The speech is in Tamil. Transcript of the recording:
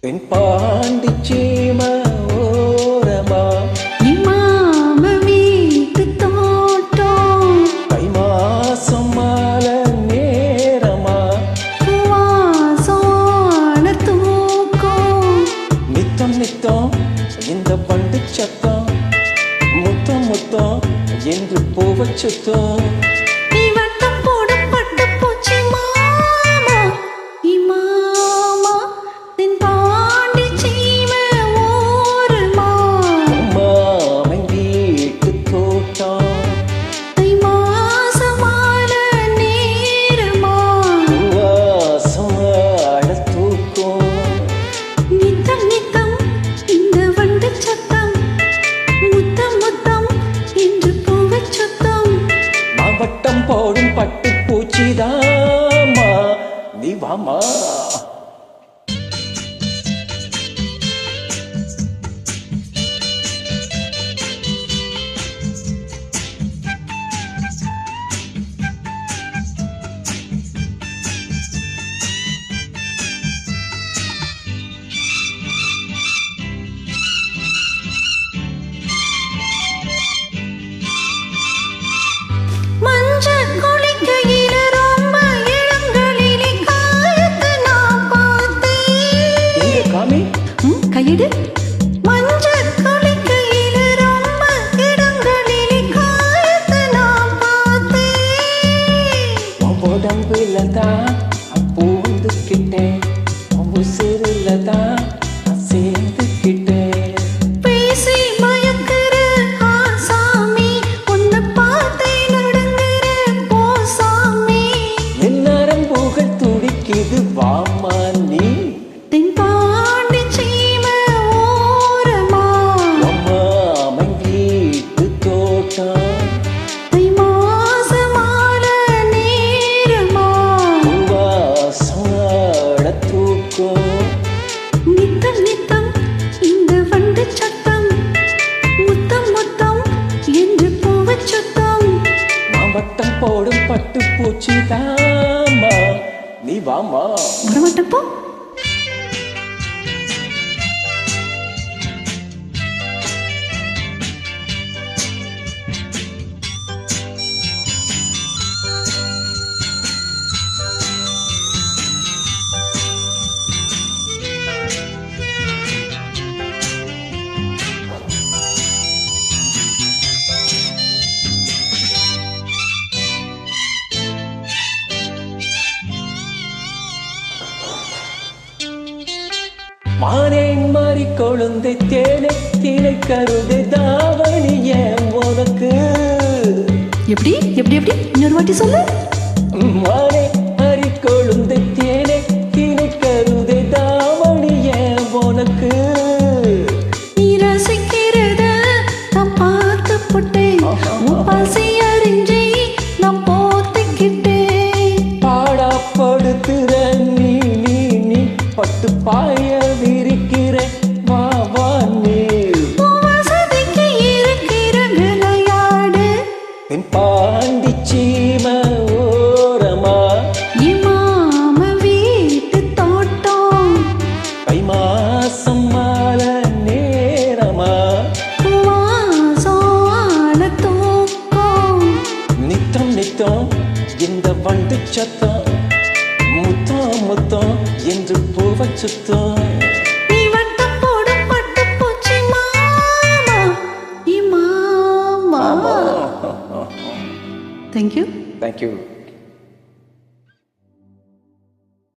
என் பாண்டி சீம ஓரமா? இந்த பண்டு சத்தம். முத்தம் முத்தம் என்று போவச் சுத்தம். மாவட்டம் போடும் பட்டு பூச்சிதாமா நீ வாமா உன் உடம்புல தான் பூந்துக்கிட்டேன் உன் உசுருல தான் தூக்கம் நித்தம் நித்தம் இந்த வண்டு சத்தம். முத்தம் முத்தம் என்று பூவச் சுத்தம். மாவட்டம் போடும் பட்டு பூச்சி தாமா நீ வாமா வரமாட்டேன் மானேன் மாறி கொழுந்தை தேனை தினை கருது தாவணி ஏன் உனக்கு. எப்படி? எப்படி எப்படி? இன்னொரு வாட்டி சொல்லு. மானே மாறி கொழுந்தை தேனை தினை கருது தாவணி ஏன் உனக்கு. நீ ரசிக்கிறத நான் பார்த்து போட்டேன் முத்தம் என்று பூவ சுத்தம். நீ வட்டம் போடும் பட்டு